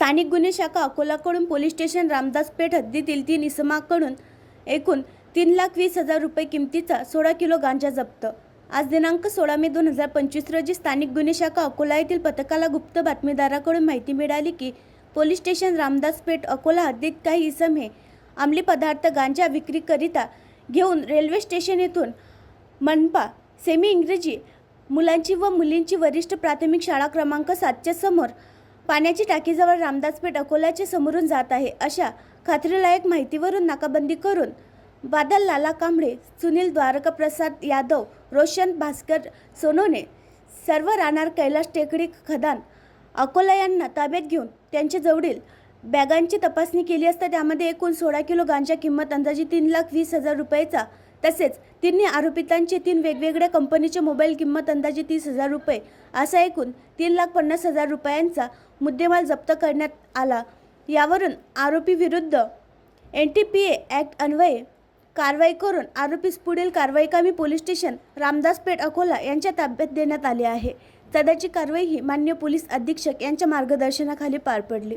स्थानिक गुन्हे शाखा अकोलाकडून पोलीस स्टेशन रामदास पेठ हद्दीतील तीन इसमाकडून एकूण तीन लाख वीस हजार रुपये किमतीचा सोळा किलो गांजा जप्त. आज दिनांक सोळा मे दोन हजार पंचवीस रोजी स्थानिक गुन्हे शाखा अकोला येथील पथकाला गुप्त बातमीदाराकडून माहिती मिळाली की पोलीस स्टेशन रामदास पेठ अकोला हद्दीत काही इसम हे अंमली पदार्थ गांजा विक्रीकरिता घेऊन रेल्वे स्टेशन येथून मनपा सेमी इंग्रजी मुलांची व मुलींची वरिष्ठ प्राथमिक शाळा क्रमांक सातच्या समोर पाण्याची टाकीजवळ रामदासपेठ अकोल्याच्या समोरून जात आहे. अशा खात्रीलायक माहितीवरून नाकाबंदी करून बादल लाला कांबळे सुनील द्वारकाप्रसाद यादव रोशन भास्कर सोनोने सर्व राहणार कैलास टेकडी खदान अकोला यांना ताब्यात घेऊन त्यांच्या जवळील बॅगांची तपासणी केली असता त्यामध्ये एकूण सोळा किलो गांजा किंमत अंदाजे तीन लाख वीस हजार रुपयेचा तसेच तिन्ही आरोपितांचे तीन वेगवेगळ्या कंपनीचे मोबाईल किंमत अंदाजे तीस हजार रुपये असा एकूण तीन लाख पन्नास हजार रुपयांचा मुद्देमाल जप्त करण्यात आला. यावरून आरोपी विरुद्ध N T P A act अन्वये कारवाई करून आरोपीस पुढील कारवाई कामी पोलीस स्टेशन रामदासपेठ अकोला यांच्या ताब्यात देण्यात आले आहे. सदरची कारवाई ही मान्य पोलीस अधीक्षक यांच्या मार्गदर्शनाखाली पार पडली.